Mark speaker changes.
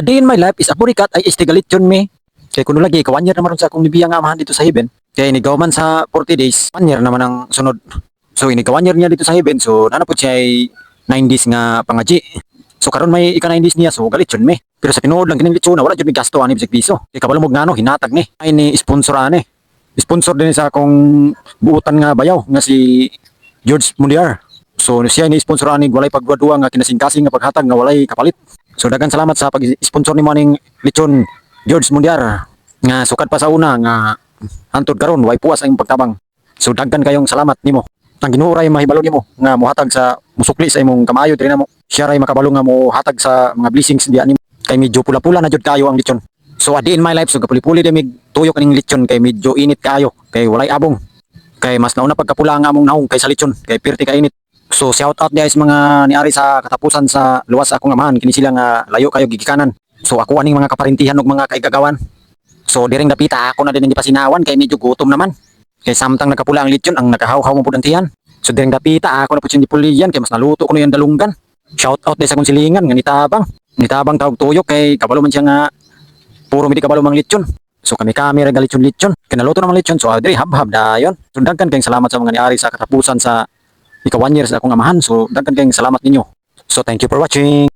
Speaker 1: a day in my life is a burikat ay istigalit yun me. Kaya kuno lagi, ka one year naman sa akong nibiya nga amahan dito sa heaven. Kaya inigaw man sa 40 days, one year naman ang sunod. So inigaw one year niya dito sa heaven, so nanapot siya ay 9 days nga pangaji. So karon may ika 9 days niya, so galit yun me. Pero sa tinuod lang kining litsyon na wala jud gasto ani bisig piso. Kaya kabalo mo nga no, hinatag ni. Ay ni sponsor ani. Sponsor din sa akong buutan nga bayaw nga si George Mundiar. So siya ni sponsor ani walay pagduwa nga kinasingkasing nga paghatag nga walay kapalit. So dagan salamat sa pag-sponsor nimo ning lechon George Mundiar nga sukat pa sa una nga hantod karon way puwas ang pagtabang. So daghan kayong salamat nimo. Ang Ginoo ray mahibalo nimo nga mohatag sa musukli sa imong kamayo diri namo. Siya ray makabalo nga mohatag sa mga blessings diya nimo. Kay medyo pula-pula na jud kayo ang lechon. So a day in my life so kapuli-puli din mig tuyo kaning lechon kay medyo init kayo kay walay abong. Kay mas nauna pagkapula nga among naong kay sa lechon kay pirti ka init. So shout out guys mga niari sa katapusan sa luwas akong amahan kini sila nga layo kayo gigikanan. So ako aning mga kaparintihan ug mga kaigagawan. So diring dapita ako na din gipasinawan kay medyo gutom naman. Kay samtang nagkapula ang lechon ang nakahaw-haw mo pud ang tiyan. So diring dapita ako na pud gipulian kay mas naluto ko na yung dalunggan. Shout out din sa akong silingan nga nitabang. Nitabang tawag tuyok kay kabalo man siya nga puro midi kabalo mang lechon. So kami kami ra lechon. Kinaluto naman lechon so adri hab-hab dayon. So daghan kayong salamat sa mga niari sa katapusan sa ika one year sa akong amahan. So daghan kayong salamat ninyo. So thank you for watching.